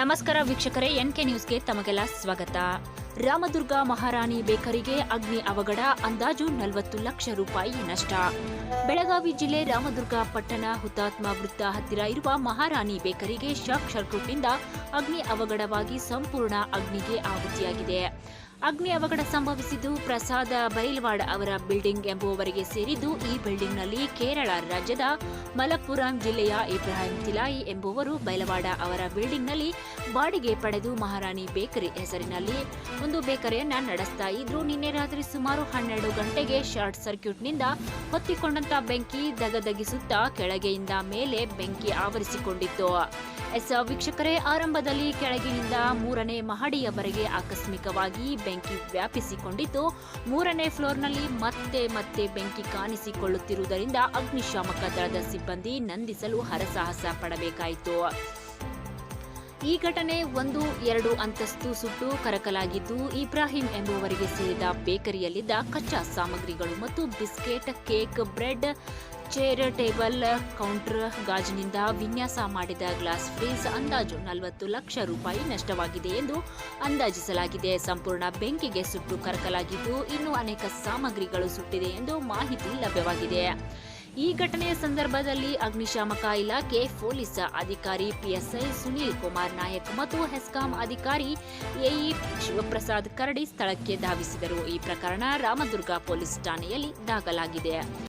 ನಮಸ್ಕಾರ ವೀಕ್ಷಕರೇ, ಎನ್ಕೆ ನ್ಯೂಸ್ಗೆ ತಮಗೆಲ್ಲ ಸ್ವಾಗತ. ರಾಮದುರ್ಗ ಮಹಾರಾಣಿ ಬೇಕರಿಗೆ ಅಗ್ನಿ ಅವಘಡ, ಅಂದಾಜು ನಲವತ್ತು ಲಕ್ಷ ರೂಪಾಯಿ ನಷ್ಟ. ಬೆಳಗಾವಿ ಜಿಲ್ಲೆ ರಾಮದುರ್ಗ ಪಟ್ಟಣ ಹುತಾತ್ಮ ವೃತ್ತ ಹತ್ತಿರ ಇರುವ ಮಹಾರಾಣಿ ಬೇಕರಿಗೆ ಶಾಕ್ ಸರ್ಕ್ಯೂಟ್ನಿಂದ ಅಗ್ನಿ ಅವಘಡವಾಗಿ ಸಂಪೂರ್ಣ ಅಗ್ನಿಗೆ ಆಹುತಿಯಾಗಿದೆ. ಅಗ್ನಿ ಅವಘಡ ಸಂಭವಿಸಿದ್ದು ಪ್ರಸಾದ ಬೈಲ್ವಾಡ್ ಅವರ ಬಿಲ್ಡಿಂಗ್ ಎಂಬುವವರಿಗೆ ಸೇರಿದ್ದು ಈ ಬಿಲ್ಡಿಂಗ್ನಲ್ಲಿ ಕೇರಳ ರಾಜ್ಯದ ಮಲಪ್ಪುರಂ ಜಿಲ್ಲೆಯ ಇಬ್ರಾಹಿಂ ತಿಲಾಯಿ ಎಂಬುವರು ಬೈಲವಾಡ ಅವರ ಬಿಲ್ಡಿಂಗ್ನಲ್ಲಿ ಬಾಡಿಗೆ ಪಡೆದು ಮಹಾರಾಣಿ ಬೇಕರಿ ಹೆಸರಿನಲ್ಲಿ ಒಂದು ಬೇಕರಿಯನ್ನ ನಡೆಸ್ತಾ ಇದ್ರು. ನಿನ್ನೆ ರಾತ್ರಿ ಸುಮಾರು ಹನ್ನೆರಡು ಗಂಟೆಗೆ ಶಾರ್ಟ್ ಸರ್ಕ್ಯೂಟ್ನಿಂದ ಹೊತ್ತಿಕೊಂಡಂತ ಬೆಂಕಿ ದಗದಗಿಸುತ್ತಾ ಕೆಳಗೆಯಿಂದ ಮೇಲೆ ಬೆಂಕಿ ಆವರಿಸಿಕೊಂಡಿತ್ತು. ಎಸ್, ವೀಕ್ಷಕರೇ, ಆರಂಭದಲ್ಲಿ ಕೆಳಗಿನಿಂದ ಮೂರನೇ ಮಹಡಿಯವರೆಗೆ ಆಕಸ್ಮಿಕವಾಗಿ ಬೆಂಕಿ ವ್ಯಾಪಿಸಿಕೊಂಡಿದ್ದು, ಮೂರನೇ ಫ್ಲೋರ್ನಲ್ಲಿ ಮತ್ತೆ ಮತ್ತೆ ಬೆಂಕಿ ಕಾಣಿಸಿಕೊಳ್ಳುತ್ತಿರುವುದರಿಂದ ಅಗ್ನಿಶಾಮಕ ದಳದ ಸಿಬ್ಬಂದಿ ನಂದಿಸಲು ಹರಸಾಹಸ ಪಡಬೇಕಾಯಿತು. ಈ ಘಟನೆ ಒಂದು, ಎರಡು ಅಂತಸ್ತು ಸುಟ್ಟು ಕರಕಲಾಗಿದ್ದು, ಇಬ್ರಾಹಿಂ ಎಂಬುವರಿಗೆ ಸೇರಿದ ಬೇಕರಿಯಲ್ಲಿದ್ದ ಕಚ್ಚಾ ಸಾಮಗ್ರಿಗಳು ಮತ್ತು biscuit, cake, bread chair, table, counter, ಗಾಜಿನಿಂದ ವಿನ್ಯಾಸ ಮಾಡಿದ ಗ್ಲಾಸ್ ಫ್ರೀಜ್ ಅಂದಾಜು ನಲವತ್ತು ಲಕ್ಷ ರೂಪಾಯಿ ನಷ್ಟವಾಗಿದೆ ಎಂದು ಅಂದಾಜಿಸಲಾಗಿದೆ. ಸಂಪೂರ್ಣ ಬೆಂಕಿಗೆ ಸುಟ್ಟು ಕರಕಲಾಗಿದ್ದು ಇನ್ನು ಅನೇಕ ಸಾಮಗ್ರಿಗಳು ಸುಟ್ಟಿದೆ ಎಂದು ಮಾಹಿತಿ ಲಭ್ಯವಾಗಿದೆ. ಈ ಘಟನೆಯ ಸಂದರ್ಭದಲ್ಲಿ ಅಗ್ನಿಶಾಮಕ ಇಲಾಖೆ ಪೊಲೀಸ್ ಅಧಿಕಾರಿ ಪಿಎಸ್ಐ ಸುನೀಲ್ ಕುಮಾರ್ ನಾಯಕ್ ಮತ್ತು ಹೆಸ್ಕಾಂ ಅಧಿಕಾರಿ ಎಇ ಶಿವಪ್ರಸಾದ್ ಕರಡಿ ಸ್ಥಳಕ್ಕೆ ಧಾವಿಸಿದರು. ಈ ಪ್ರಕರಣ ರಾಮದುರ್ಗ ಪೊಲೀಸ್ ಠಾಣೆಯಲ್ಲಿ ದಾಖಲಾಗಿದೆ.